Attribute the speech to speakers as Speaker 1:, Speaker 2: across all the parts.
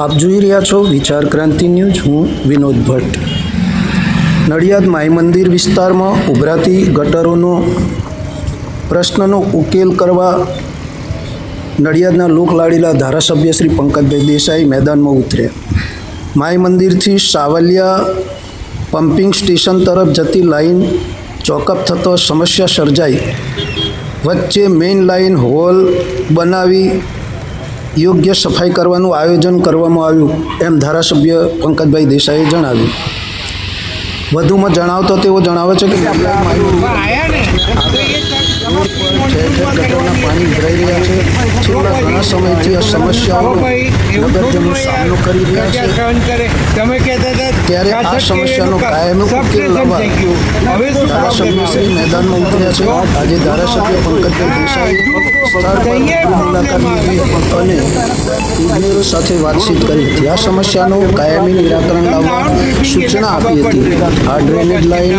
Speaker 1: આપ જોઈ રહ્યા છો વિચાર ક્રાંતિ ન્યૂઝ. હું વિનોદ ભટ્ટ. નડિયાદ માઈ મંદિર વિસ્તારમાં ઉભરાતી ગટરોનો પ્રશ્નનો ઉકેલ કરવા નડિયાદના લોકલાડીલા ધારાસભ્ય શ્રી પંકજભાઈ દેસાઈ મેદાનમાં ઉતર્યા. માઈ મંદિરથી સાવલિયા પમ્પિંગ સ્ટેશન તરફ જતી લાઈન ચોકઅપ થતો સમસ્યા સર્જાઈ. વચ્ચે મેઇન લાઈન હોલ બનાવી યોગ્ય સફાઈ કરવાનું આયોજન કરવામાં આવ્યું, એમ ધારાસભ્ય પંકજભાઈ દેસાઈએ જણાવ્યું. વધુમાં જણાવતો તેઓ જણાવે છે કે ત્યારે આ સમસ્યાનો કાયમી ઉકેલ છે આજે ધારાસભ્ય પંકજભાઈ અને સાથે વાતચીત કરી હતી આ સમસ્યાનો કાયમી નિરાકરણ લાવવા સૂચના આપી હતી આ ડ્રેનેજ લાઇન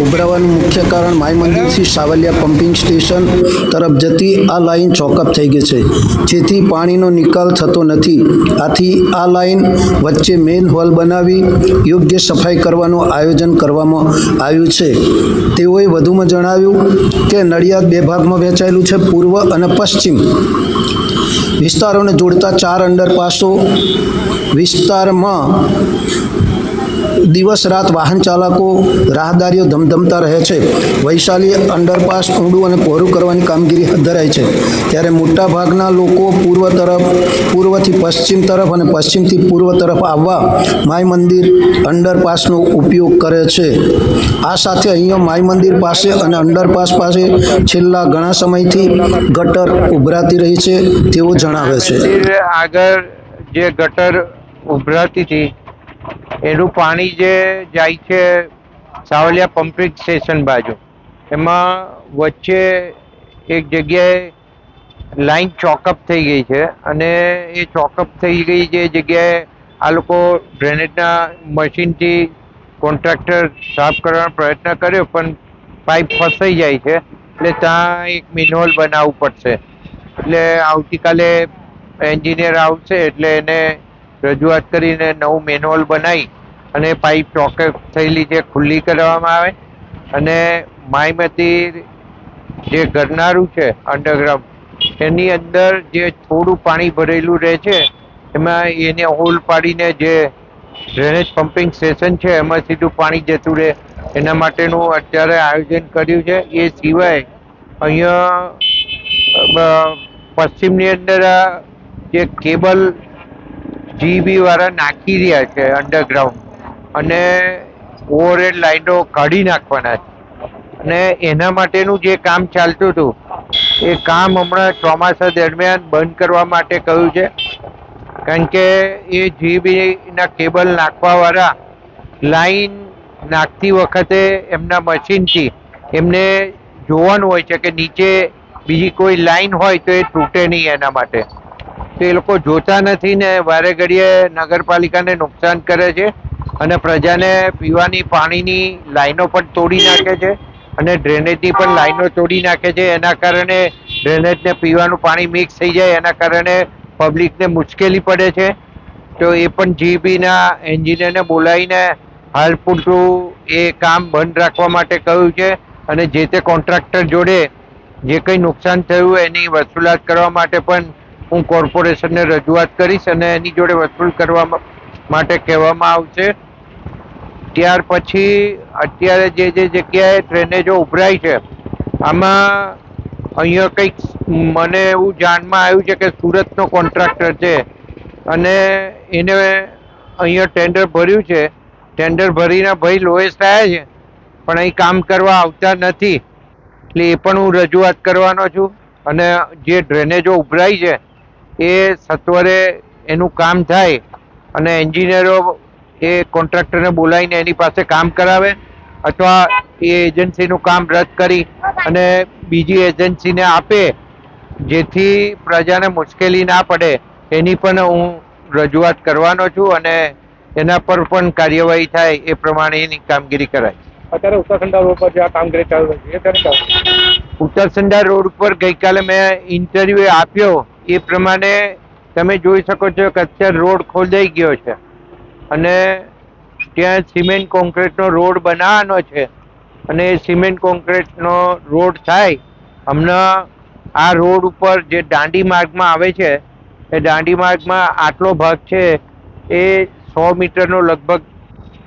Speaker 1: ઉભરાવાનું મુખ્ય કારણ માય મંદિરથી સાવલિયા પમ્પિંગ સ્ટેશન તરફ જતી આ લાઇન ચોકઅપ થઈ ગઈ છે. જેથી પાણીનો નિકાલ થતો નથી. આથી આ લાઇન વચ્ચે મેઇન હોલ બનાવી યોગ્ય સફાઈ કરવાનું આયોજન કરવામાં આવ્યું છે. તેઓએ વધુમાં જણાવ્યું કે નડિયાદ બે ભાગમાં વહેંચાયેલું છે પૂર્વ અને પશ્ચિમ વિસ્તારોને જોડતા ચાર અંડરપાસો વિસ્તારમાં દિવસ રાત વાહન ચાલકો રાહદારીઓ ધમધમતા રહે છે. વૈશાલી અંડરપાસ ઊંડું અને પહોળું કરવાની કામગીરી હાથ ધરાઈ છે. ત્યારે મોટાભાગના લોકો પૂર્વ તરફ, પૂર્વથી પશ્ચિમ તરફ અને પશ્ચિમથી પૂર્વ તરફ આવવા માય મંદિર અંડરપાસનો ઉપયોગ કરે છે. આ સાથે અહીંયા માય મંદિર પાસે અને અંડરપાસ પાસે છેલ્લા ઘણા સમયથી ગટર ઉભરાતી રહી છે તેવું જણાવે છે.
Speaker 2: આગળ જે ગટર ઉભરાતી હતી એનું પાણી જે જાય છે સાવલિયા પમ્પિંગ સ્ટેશન બાજુ, એમાં વચ્ચે એક જગ્યાએ લાઈન ચોકઅપ થઈ ગઈ છે અને એ ચોકઅપ થઈ ગઈ જે જગ્યાએ આ લોકો ડ્રેનેજના મશીનથી કોન્ટ્રાક્ટર સાફ કરવાનો પ્રયત્ન કર્યો, પણ પાઇપ ફસાઈ જાય છે એટલે ત્યાં એક મિનહોલ બનાવવું પડશે. એટલે આવતીકાલે એન્જિનિયર આવશે એટલે એને રજૂઆત કરીને નવું મેન્યુઅલ બનાવી અને પાઇપ ચોકઅપ થયેલી છે ખુલ્લી કરવામાં આવે અને માયમતી જે ગરનારું છે અંડરગ્રાઉન્ડ એની અંદર જે થોડું પાણી ભરેલું રહે છે, એમાં એને હોલ પાડીને જે ડ્રેનેજ પમ્પિંગ સ્ટેશન છે, એમાં સીધું પાણી જતું રહે. એના માટેનું અત્યારે આયોજન કર્યું છે. એ સિવાય અહીંયા પશ્ચિમની અંદર જે કેબલ જીબી વાળા નાખી રહ્યા છે અંડરગ્રાઉન્ડ અને ઓવરહેડ લાઈનો કાઢી નાખવાના છે. અને એના માટેનું જે કામ ચાલતું હતું, એ કામ હમણાં ચોમાસા દરમિયાન બંધ કરવા માટે કહ્યું છે. કારણ કે એ જીબીના કેબલ નાખવાવાળા લાઈન નાખતી વખતે એમના મશીનથી એમને જોવાનું હોય છે કે નીચે બીજી કોઈ લાઈન હોય તો એ તૂટે નહીં એના માટે. તો લોકો જોતા નથી ને વારે ઘડીએ નગરપાલિકાને નુકસાન કરે છે અને પ્રજાને પીવાની પાણીની લાઈનો પણ તોડી નાખે છે અને ડ્રેનેજની પણ લાઈનો તોડી નાખે છે. એના કારણે ડ્રેનેજને પીવાનું પાણી મિક્સ થઈ જાય, એના કારણે પબ્લિકને મુશ્કેલી પડે છે. તો એ પણ જીબીના એન્જિનિયરને બોલાવીને હાલ પૂરતું એ કામ બંધ રાખવા માટે કહ્યું છે અને જે તે કોન્ટ્રાક્ટર જોડે જે કંઈ નુકસાન થયું એની વસૂલાત કરવા માટે પણ હું કોર્પોરેશનને રજૂઆત કરીશ અને એની જોડે વસૂલ કરવા માટે કહેવામાં આવશે. ત્યાર પછી અત્યારે જે જે જગ્યાએ ડ્રેનેજો ઉભરાય છે, આમાં અહીંયા કંઈક મને એવું જાણમાં આવ્યું છે કે સુરતનો કોન્ટ્રાક્ટર છે અને એને અહીંયા ટેન્ડર ભર્યું છે. ટેન્ડર ભરીને ભાઈ લોએસ આવ્યા છે, પણ અહીં કામ કરવા આવતા નથી. એટલે એ પણ હું રજૂઆત કરવાનો છું અને જે ડ્રેનેજો ઉભરાય છે એ સત્વરે એનું કામ થાય અને એન્જિનિયરો એ કોન્ટ્રાક્ટરને બોલાવીને એની પાસે કામ કરાવે અથવા એ એજન્સીનું કામ રદ કરી અને બીજી એજન્સીને આપે જેથી પ્રજાને મુશ્કેલી ના પડે. એની પણ હું રજૂઆત કરવાનો છું અને એના પર પણ કાર્યવાહી થાય એ પ્રમાણેની કામગીરી કરાય.
Speaker 3: અત્યારે ઉત્તરસંડા રોડ પર જે આ કામગીરી ચાલુ રહી છે
Speaker 2: ઉત્તરસંડા રોડ પર ગઈકાલે મેં ઇન્ટરવ્યુ આપ્યો એ પ્રમાણે તમે જોઈ શકો છો કે અત્યારે રોડ ખોદાઈ ગયો છે. અને ત્યાં સિમેન્ટ કોન્ક્રીટનો રોડ બનાવવાનો છે. અને એ સિમેન્ટ કોન્ક્રીટનો રોડ થાય, હમણાં આ રોડ ઉપર જે દાંડી માર્ગમાં આવે છે, એ દાંડી માર્ગમાં આટલો ભાગ છે, એ સો મીટરનો લગભગ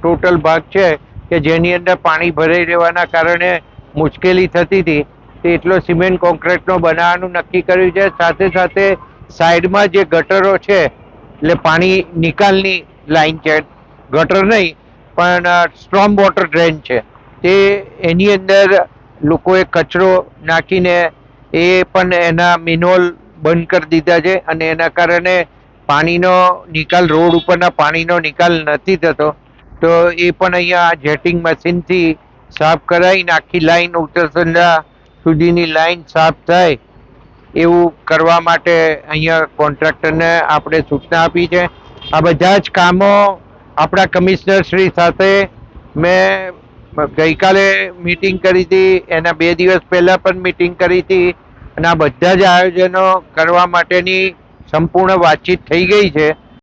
Speaker 2: ટોટલ ભાગ છે, કે જેની અંદર પાણી ભરાઈ રહેવાના કારણે મુશ્કેલી થતી હતી. એટલો સિમેન્ટ કોન્ક્રીટનો બનાવવાનું નક્કી કર્યું છે. સાથે સાથે સાઈડમાં જે ગટરો છે, એટલે પાણી નિકાલની લાઈન છે, ગટર નહીં, પણ સ્ટ્રોમ વોટર ડ્રેન છે. તે એની અંદર લોકોએ કચરો નાખીને એ પણ એના મિનોલ બંધ કરી દીધા છે અને એના કારણે પાણીનો નિકાલ, રોડ ઉપરના પાણીનો નિકાલ નથી થતો. તો એ પણ અહીંયા જેટિંગ મશીનથી સાફ કરાવીને આખી લાઈન ઉત્તરસંડા સુધીની લાઈન સાફ થાય એવું કરવા માટે અહીંયા કોન્ટ્રાક્ટરને આપણે સૂચના આપી છે. આ બધા જ કામો આપણા કમિશનર શ્રી સાથે મેં ગઈકાલે મીટિંગ કરી હતી, એના બે દિવસ પહેલાં પણ મીટિંગ કરી હતી અને આ બધા જ આયોજનો કરવા માટેની સંપૂર્ણ વાતચીત થઈ ગઈ છે.